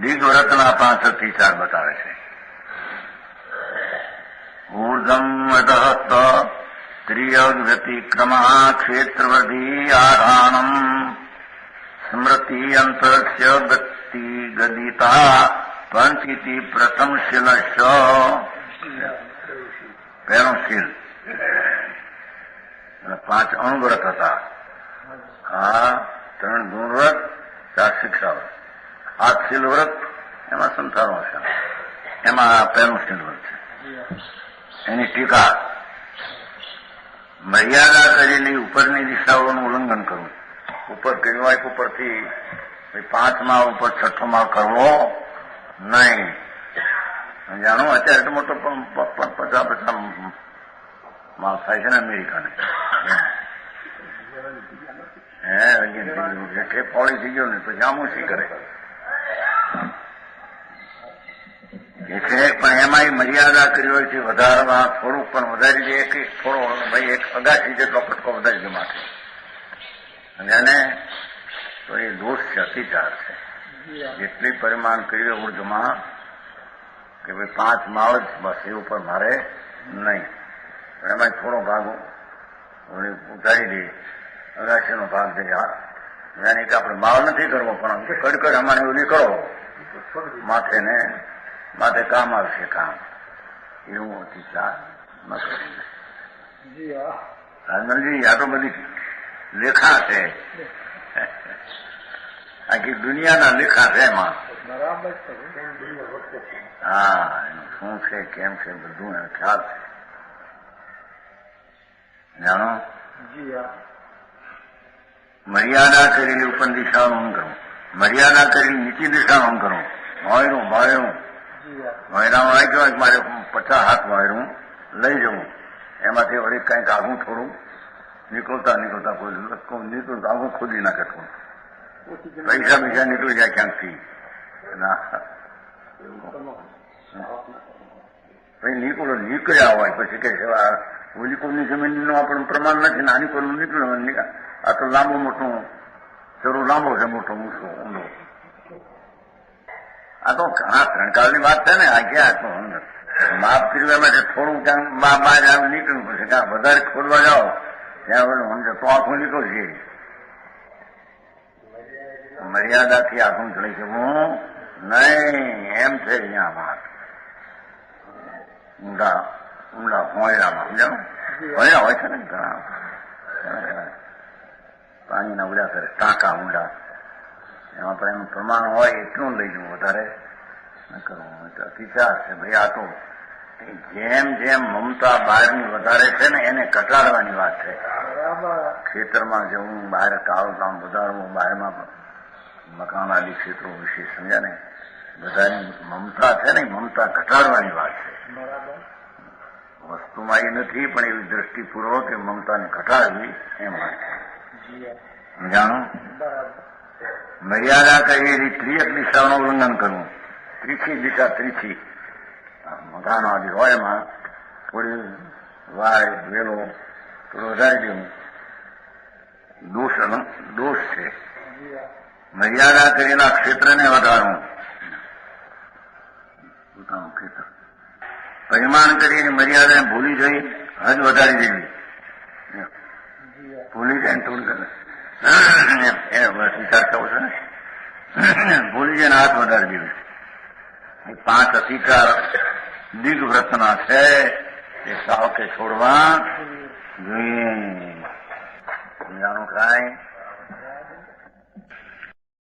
દિગ્વ્રતના પાંચ ચાર બતાવે છે. ઊર્ધમ અધહસ્ત ત્રિયગ વ્યતિક્રમા ક્ષેત્રવધી આધાનમ સ્મૃતિ અંતરસ્ય ગતિ ગદિતા પંચિતિ પ્રથમ શિલશ પહેલું શીલ. અને પાંચ અણુવ્રત હતા. આ ત્રણ ગુણવ્રત, ચાર શિક્ષાવ્રત. આ વ્રત, એમાં સંથારો છે એમાં પહેલું વ્રત છે. એની ટીકા. મર્યાદા કરેલી ઉપરની દિશાઓનું ઉલ્લંઘન કરવું. ઉપર કહેવાય ઉપરથી પાંચ ઉપર છઠ્ઠો માળ કરવો નહીં. જાણો, અત્યારે મોટો પણ પચાસ પચાસ માલ થાય છે ને અમેરિકાને. હે પોળી થઈ ગયો ને, પછી આમું શી કરે? એટલે પણ એમાં એ મર્યાદા કરી હોય છે વધારવા થોડુંક પણ વધારી દે કે થોડો, ભાઈ, એક અગાસી જેટલો કટકો વધારી દે માથે. અને એને, તો એ દોષ છે, અતિચાર છે. જેટલી પરિમાણ કર્યું ઉર્ધમાં કે ભાઈ, પાંચ માળ જ બસ એ ઉપર મારે નહીં. પણ એમાં થોડો ભાગ ઉતારી દે, અગાસીનો ભાગ છે એની કે આપણે માળ નથી કરવો પણ કડકડ અમારે એવું નીકળો. માથે ને માથે કામ આવશે કામ એવું ન કરી રાજમલજી આ તો બધી લેખા છે આખી દુનિયાના લેખા છે એમાં હા એનું શું છે કેમ છે બધું એનો ખ્યાલ છે જાણો જી હા મર્યાદા કરેલી ઉપર દિશાનું કરું મર્યાદા કરેલી નીચી દિશાનું કરું વાયરું વાયરું જી હા વાયરામાં ગયો મારે પચાસ હાથ વાયરું, લઈ જવું. એમાંથી વળી કંઈક આઘું થોડું. નીકળતા નીકળતા કોઈ નીકળતા આઘું ખોદી નાખે થોડું. પૈસા પૈસા નીકળી જાય ક્યાંકથી? પછી નીકળો, નીકળ્યા હોય પછી કે છે ઓલી કોઈની જમીનનું આપણું પ્રમાણ નથી, નાની કોઈનું નીકળ્યું આ તો લાંબો મોટું ચરો લાંબો છે, મોટો, ઊંચો, ઊંડો. આ તો ઘણા ત્રણકાળની વાત છે ને, આ ક્યાં તો માપ કર્યું એમાં થોડું ક્યાંક બા બહાર આમ નીકળ્યું, પછી ક્યાં વધારે ખોલવા જાઓ, ત્યાં બધું સમજો તો આખું નીકળશે મર્યાદાથી આખું ચડી હું નહીં, એમ છે અહીંયા વાત. ઊંડા ઊંડા હોયરામાં, સમજાણું? હોયરા હોય છે ને ઘણા. પાણીના ઉડા કરે ટાંકા ઊંડા. એમાં પણ એનું પ્રમાણ હોય એટલું લઈ જવું વધારે ન કરવું અતિચાર છે ભાઈ, આ તો જેમ જેમ મમતા બહારની વધારે છે ને, એને ઘટાડવાની વાત છે. ખેતરમાં જવું બહાર કાળ કામ વધારવું બહારમાં મકાન આદિ ક્ષેત્રો વિશે સમજ્યા ને, બધાની મમતા છે ને, મમતા ઘટાડવાની વાત છે. વસ્તુમાં એ નથી, પણ એવી દ્રષ્ટિપૂર્વક એ મમતાને ઘટાડવી એમ વાત છે. જી હા સમજાણું એની મર્યાદા ત્રિયક દિશાનું ઉલ્લંઘન કરવું. ત્રીછી દિશા આ મકાનો આદિ હોય એમાં. થોડી વાય, વેલો થોડું વધારી દેવું દોષ દોષ છે. મર્યાદા કરેલા ક્ષેત્રને વધારવું. પોતાનું ક્ષેત્ર. પરિમાણ કરીને મર્યાદાને ભૂલી જઈ, હદ વધારી દેવી. ભૂલી જાય થોડું કરે એ બસ વિચાર કરવો છે ને ભૂલી જઈને હાથ વધારી દેવી એ પાંચ અધિકાર દિગ્વ્રતના છે એ સાવ કે છોડવા જોઈએ સમજાણું કાંઈ